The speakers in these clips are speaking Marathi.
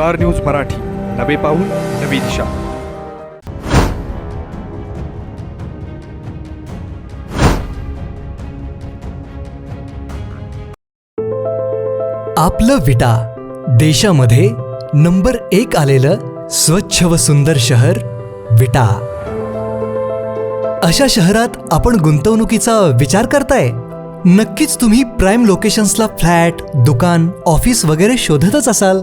Star News Marathi. नवे पाऊल नवी दिशा. आपलं विटा. देशामध्ये नंबर एक आलेलं स्वच्छ व सुंदर शहर विटा. अशा शहरात आपण गुंतवणुकीचा विचार करताय? नक्कीच तुम्ही प्राईम लोकेशन्सला फ्लॅट दुकान ऑफिस वगैरे शोधतच असाल.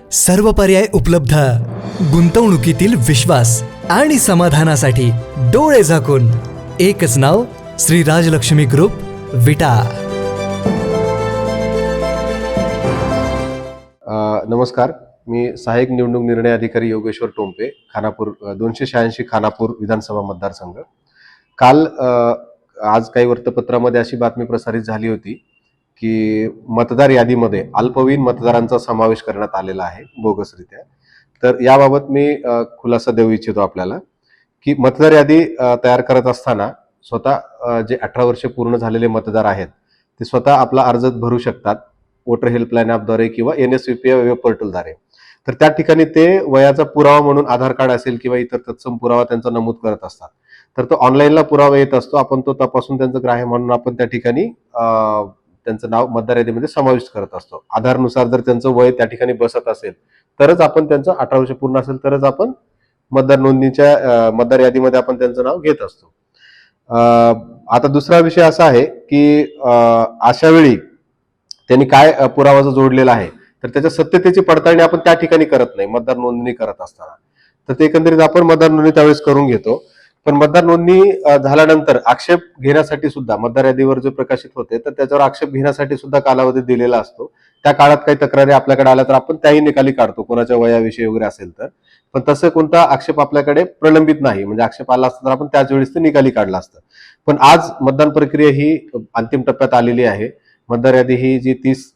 सर्व पर्याय उपलब्ध. गुंतवणुकीतील विश्वास आणि समाधानासाठी डोळे झाकून. एकच नाव श्री राजलक्ष्मी ग्रुप विटा. अ, नमस्कार. मी सहाय्यक निवडणूक निर्णय अधिकारी योगेश्वर टोंपे खानापूर दोनशे शहाऐंशी खानापूर विधानसभा मतदारसंघ. काल अ, आज काही वृत्तपत्रामध्ये अशी बातमी प्रसारित झाली होती की मतदार यादीमध्ये अल्पवयीन मतदारांचा समावेश करण्यात आलेला आहे बोगसरित्या. तर याबाबत मी खुलासा देऊ इच्छितो आपल्याला की मतदार यादी तयार करत असताना स्वतः जे अठरा वर्षे पूर्ण झालेले मतदार आहेत ते स्वतः आपला अर्ज भरू शकतात वोटर हेल्पलाईन ॲपद्वारे किंवा एन एस वेब पोर्टलद्वारे. तर त्या ठिकाणी ते वयाचा पुरावा म्हणून आधार कार्ड असेल किंवा इतर तत्सम पुरावा त्यांचा नमूद करत असतात. तर तो ऑनलाईनला पुरावा येत असतो आपण तो तपासून त्यांचं ग्राह्य म्हणून आपण त्या ठिकाणी त्यांचं नाव मतदार यादीमध्ये समाविष्ट करत असतो. आधारनुसार जर त्यांचं वय त्या ठिकाणी बसत असेल तरच आपण त्यांचं अठरा वर्ष पूर्ण असेल तरच आपण मतदार नोंदणीच्या मतदार यादीमध्ये आपण त्यांचं नाव घेत असतो. अं, आता दुसरा विषय असा आहे की अं, अशा वेळी त्यांनी काय अ, पुरावा जोडलेला आहे तर त्याच्या सत्यतेची पडताळणी आपण त्या ठिकाणी करत नाही मतदार नोंदणी करत असताना. तर ते एकंदरीत आपण मतदार नोंदणी त्यावेळेस करून घेतो. पण मतदार नोंदणी झाल्यानंतर आक्षेप घेण्यासाठी सुद्धा मतदार यादीवर जे प्रकाशित होते तर त्याच्यावर आक्षेप घेण्यासाठी सुद्धा कालावधी दिलेला असतो. त्या काळात काही तक्रारी आपल्याकडे आल्या तर आपण त्याही निकाली काढतो कोणाच्या वयाविषयी वगैरे असेल तर. पण तसं कोणता आक्षेप आपल्याकडे प्रलंबित नाही म्हणजे आक्षेप आला असता तर आपण त्याच वेळेस ते निकाली काढला असतं. पण आज मतदान प्रक्रिया ही अंतिम टप्प्यात आलेली आहे. मतदार यादी ही जी तीस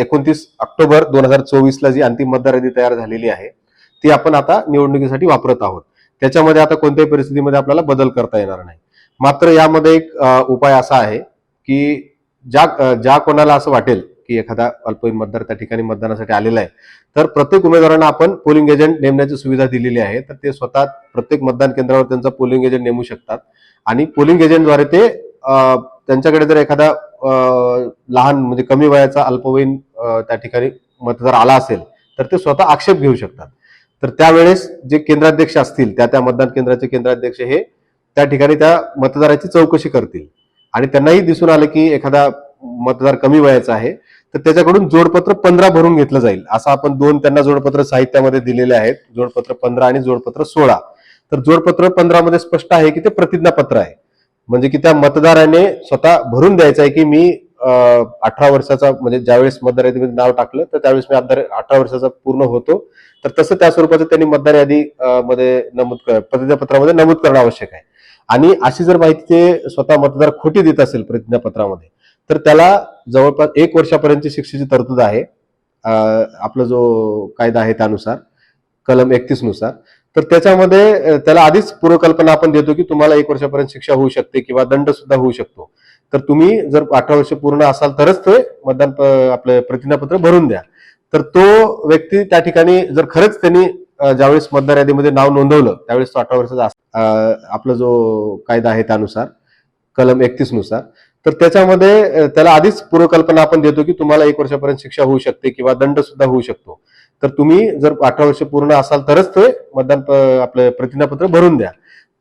एकोणतीस ऑक्टोबर दोन हजार चोवीसला जी अंतिम मतदार यादी तयार झालेली आहे ती आपण आता निवडणुकीसाठी वापरत आहोत. त्याच्यामध्ये आता कोणत्याही परिस्थितीमध्ये आपल्याला बदल करता येणार नाही. मात्र यामध्ये एक उपाय असा आहे की ज्या ज्या कोणाला असं वाटेल की एखादा अल्पवयीन मतदार त्या ठिकाणी मतदानासाठी आलेला आहे तर प्रत्येक उमेदवारांना आपण पोलिंग एजंट नेमण्याची सुविधा दिलेली आहे तर ते स्वतः प्रत्येक मतदान केंद्रावर त्यांचा पोलिंग एजंट नेमू शकतात. आणि पोलिंग एजंटद्वारे ते त्यांच्याकडे जर एखादा लहान म्हणजे कमी वयाचा अल्पवयीन त्या ठिकाणी मतदार आला असेल तर ते स्वतः आक्षेप घेऊ शकतात. तर त्यावेळेस जे केंद्राध्यक्ष असतील त्या त्या मतदान केंद्राचे केंद्राध्यक्ष हे त्या ठिकाणी त्या मतदाराची चौकशी करतील. आणि त्यांनाही दिसून आलं की एखादा मतदार कमी वयाचा आहे तर त्याच्याकडून जोडपत्र पंधरा भरून घेतलं जाईल. असं आपण दोन त्यांना जोडपत्र साहित्यामध्ये दिलेले आहेत जोडपत्र पंधरा आणि जोडपत्र सोळा. तर जोडपत्र पंधरामध्ये स्पष्ट आहे की ते प्रतिज्ञापत्र आहे. म्हणजे की त्या मतदाराने स्वतः भरून द्यायचं आहे की मी अठरा वर्षाचा म्हणजे ज्यावेळेस मतदार यादीमध्ये नाव टाकलं तर त्यावेळेस मी आमदार अठरा वर्षाचा पूर्ण होतो. तर तसं त्या स्वरूपाचं त्यांनी मतदार यादी मध्ये नमूद कर प्रतिज्ञापत्रामध्ये नमूद करणं आवश्यक आहे. आणि अशी जर माहिती ते स्वतः मतदार खोटी देत असेल प्रतिज्ञापत्रामध्ये तर त्याला जवळपास एक वर्षापर्यंतची शिक्षेची तरतूद आहे. आपला जो कायदा आहे त्यानुसार कलम एकतीसनुसार. तर त्याच्यामध्ये त्याला आधीच पूर्वकल्पना आपण देतो की तुम्हाला एक वर्षापर्यंत शिक्षा होऊ शकते किंवा दंड सुद्धा होऊ शकतो. तर तुम्ही जर अठरा वर्ष पूर्ण असाल तरच ते मतदान प- आपलं प्रतिज्ञापत्र भरून द्या. तर तो व्यक्ती त्या ठिकाणी जर खरंच त्यांनी ज्यावेळेस मतदार यादीमध्ये नाव नोंदवलं त्यावेळेस तो अठरा वर्षाचा आपला जो कायदा आहे त्यानुसार कलम एकतीसनुसार तर त्याच्यामध्ये त्याला आधीच पूर्वकल्पना आपण देतो की तुम्हाला एक वर्षापर्यंत शिक्षा होऊ शकते किंवा दंड सुद्धा होऊ शकतो. तर तुम्ही जर अठरा वर्ष पूर्ण असाल तरच ते मतदान प- आपलं प्रतिज्ञापत्र भरून द्या.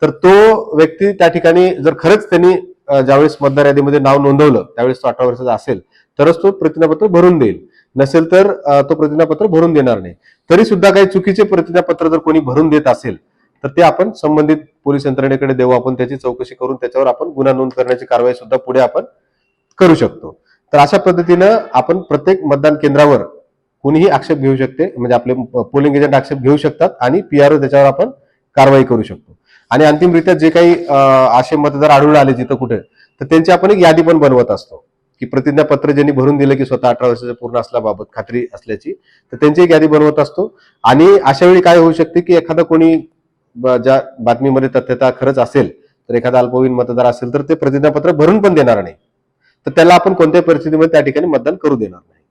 तर तो व्यक्ती त्या ठिकाणी जर खरंच त्यांनी ज्यावेळेस मतदार यादीमध्ये नाव नोंदवलं त्यावेळेस तो अठरा वर्षाचा असेल तरच तो प्रतिज्ञापत्र भरून देईल. नसेल तर तो प्रतिज्ञापत्र भरून देणार नाही. तरी सुद्धा काही चुकीचे प्रतिज्ञापत्र जर कोणी भरून देत असेल तर ते आपण संबंधित पोलीस यंत्रणेकडे देऊ. आपण त्याची चौकशी करून त्याच्यावर आपण गुन्हा नोंद करण्याची कारवाई सुद्धा पुढे आपण करू शकतो. तर अशा पद्धतीनं आपण प्रत्येक मतदान केंद्रावर कोणीही आक्षेप घेऊ शकते म्हणजे आपले पोलिंग एजंट आक्षेप घेऊ शकतात आणि पीआरओ त्याच्यावर आपण कारवाई करू शकतो. आणि अंतिमरित्या जे काही असे मतदार आढळून आले जिथं कुठे तर त्यांची आपण एक यादी पण बनवत असतो. की प्रतिज्ञापत्र ज्यांनी भरून दिलं की स्वतः अठरा वर्षाचे पूर्ण असल्याबाबत खात्री असल्याची तर त्यांची एक यादी बनवत असतो. आणि अशा वेळी काय होऊ शकते की एखादा कोणी ज्या बातमीमध्ये तथ्यता खरंच असेल तर एखादा अल्पवयीन मतदार असेल तर ते प्रतिज्ञापत्र भरून पण देणार नाही. तर त्याला आपण कोणत्याही परिस्थितीमध्ये त्या ठिकाणी मतदान करू देणार नाही.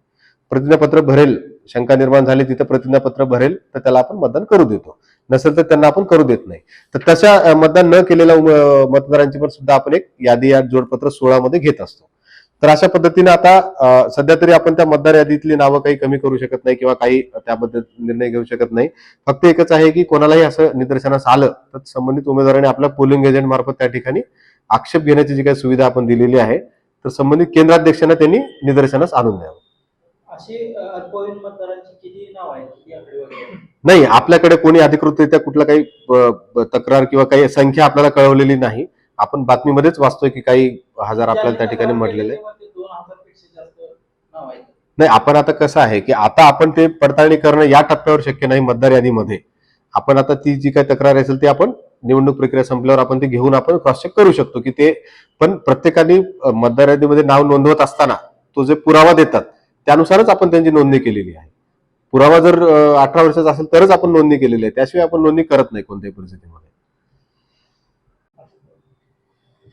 प्रतिज्ञापत्र भरेल शंका निर्माण झाली तिथं प्रतिज्ञापत्र भरेल तर त्याला आपण मतदान करू देतो. नसेल तर त्यांना आपण करू देत नाही. तर तशा मतदान न केलेल्या मतदारांची पण सुद्धा आपण एक यादी या जोडपत्र सोळा मध्ये घेत असतो. तर अशा पद्धतीने आता सध्या तरी आपण त्या मतदार यादीतली नावं काही कमी करू शकत नाही किंवा काही त्याबद्दल निर्णय घेऊ शकत नाही. फक्त एकच आहे की कोणालाही असं निदर्शनास आलं तर संबंधित उमेदवाराने आपल्या पोलिंग एजंट मार्फत त्या ठिकाणी आक्षेप घेण्याची जी काही सुविधा आपण दिलेली आहे तर संबंधित केंद्राध्यक्षांना त्यांनी निदर्शनास आणून द्यावं. नाही आपल्याकडे कोणी अधिकृतरित्या कुठला काही तक्रार किंवा काही संख्या आपल्याला कळवलेली नाही. आपण बातमीमध्येच वाचतोय की काही हजार आपल्याला त्या ठिकाणी म्हटलेले. नाही आपण आता कसं आहे की आता आपण ते पडताळणी करणं या टप्प्यावर शक्य नाही मतदार यादीमध्ये. आपण आता ती जी काही तक्रार असेल ती आपण निवडणूक प्रक्रिया संपल्यावर आपण ती घेऊन आपण क्रॉस चेक करू शकतो की ते पण प्रत्येकाने मतदार यादीमध्ये नाव नोंदवत असताना तो जे पुरावा देतात त्यानुसारच आपण त्यांची नोंदणी केलेली आहे. पुरावा जर अठरा वर्षाचा असेल तरच आपण नोंदणी केलेली आहे. त्याशिवाय आपण नोंदणी करत नाही कोणत्याही परिस्थितीमध्ये.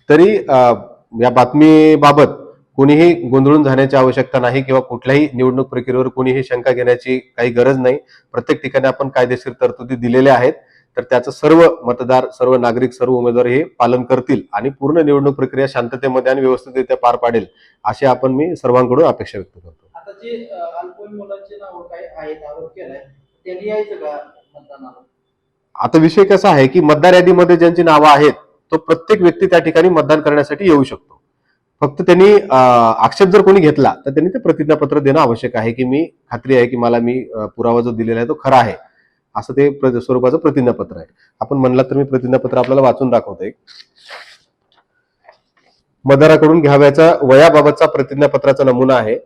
तरी या बातमीबाबत कोणीही गोंधळून जाण्याची आवश्यकता नाही किंवा कुठल्याही निवडणूक प्रक्रियेवर कोणीही शंका घेण्याची काही गरज नाही. प्रत्येक ठिकाणी आपण कायदेशीर तरतुदी दिलेल्या आहेत. तर त्याचं सर्व मतदार सर्व नागरिक सर्व उमेदवार हे पालन करतील आणि पूर्ण निवडणूक प्रक्रिया शांततेमध्ये आणि व्यवस्थितरित्या पार पाडेल अशी आपण मी सर्वांकडून अपेक्षा व्यक्त करतो. जे अल्पवयीन मुलांची नाव काय आहेत आरोप केलाय त्यांनी यायचं का मतदानाला? आता विषय कसा आहे की मतदार यादीमध्ये ज्यांची नावं आहेत तो प्रत्येक व्यक्ती त्या ठिकाणी मतदान करण्यासाठी येऊ शकतो. फक्त त्यांनी आक्षेप जर कोणी घेतला तर त्यांनी ते प्रतिज्ञापत्र देणं आवश्यक आहे की मी खात्री आहे की मला मी पुरावा जो दिलेला आहे तो खरा आहे. असं ते प्र- स्वरूपाचं प्रतिज्ञापत्र आहे. आपण म्हणला तर मी प्रतिज्ञापत्र आपल्याला वाचून दाखवतोय. मतदाराकडून घ्यावयाचा वयाबाबतचा प्रतिज्ञापत्राचा नमुना आहे.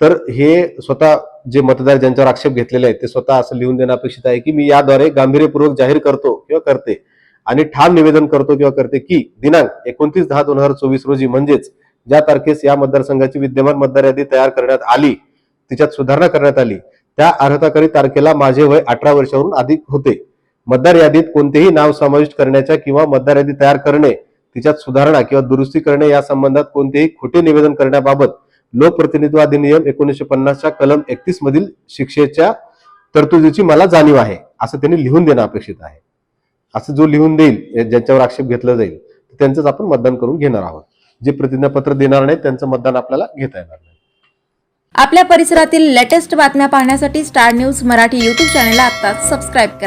तर हे स्वतः जे मतदार ज्यांच्यावर आक्षेप घेतलेले आहेत ते स्वतः असं लिहून देणं अपेक्षित आहे की मी याद्वारे गांभीर्यपूर्वक जाहीर करतो किंवा करते आणि ठाम निवेदन करतो किंवा करते की दिनांक एकोणतीस दहा दोन हजार चोवीस रोजी म्हणजेच ज्या तारखेस या मतदारसंघाची विद्यमान मतदार यादी तयार करण्यात आली तिच्यात सुधारणा करण्यात आली त्या अर्हताकारी तारखेला माझे वय अठरा वर्षावरून अधिक होते. मतदार यादीत कोणतेही नाव समाविष्ट करण्याच्या किंवा मतदार यादी तयार करणे तिच्यात सुधारणा किंवा दुरुस्ती करणे या संबंधात कोणतेही खोटे निवेदन करण्याबाबत लोकप्रतिनिधित्व अधिनियम एकोणीसशे पन्नासच्या कलम एकतीस मधील शिक्षेच्या तरतुदीची मला जाणीव आहे. असं त्यांनी लिहून देणं अपेक्षित आहे. असं जो लिहून देईल ज्यांच्यावर आक्षेप घेतला जाईल त्यांचंच आपण मतदान करून घेणार आहोत. जे प्रतिज्ञापत्र देणार नाही त्यांचं मतदान आपल्याला घेता येणार नाही. आपल्या परिसरातील लेटेस्ट बातम्या पाहण्यासाठी स्टार न्यूज मराठी युट्यूब चॅनलला आत्ताच सबस्क्राईब करा.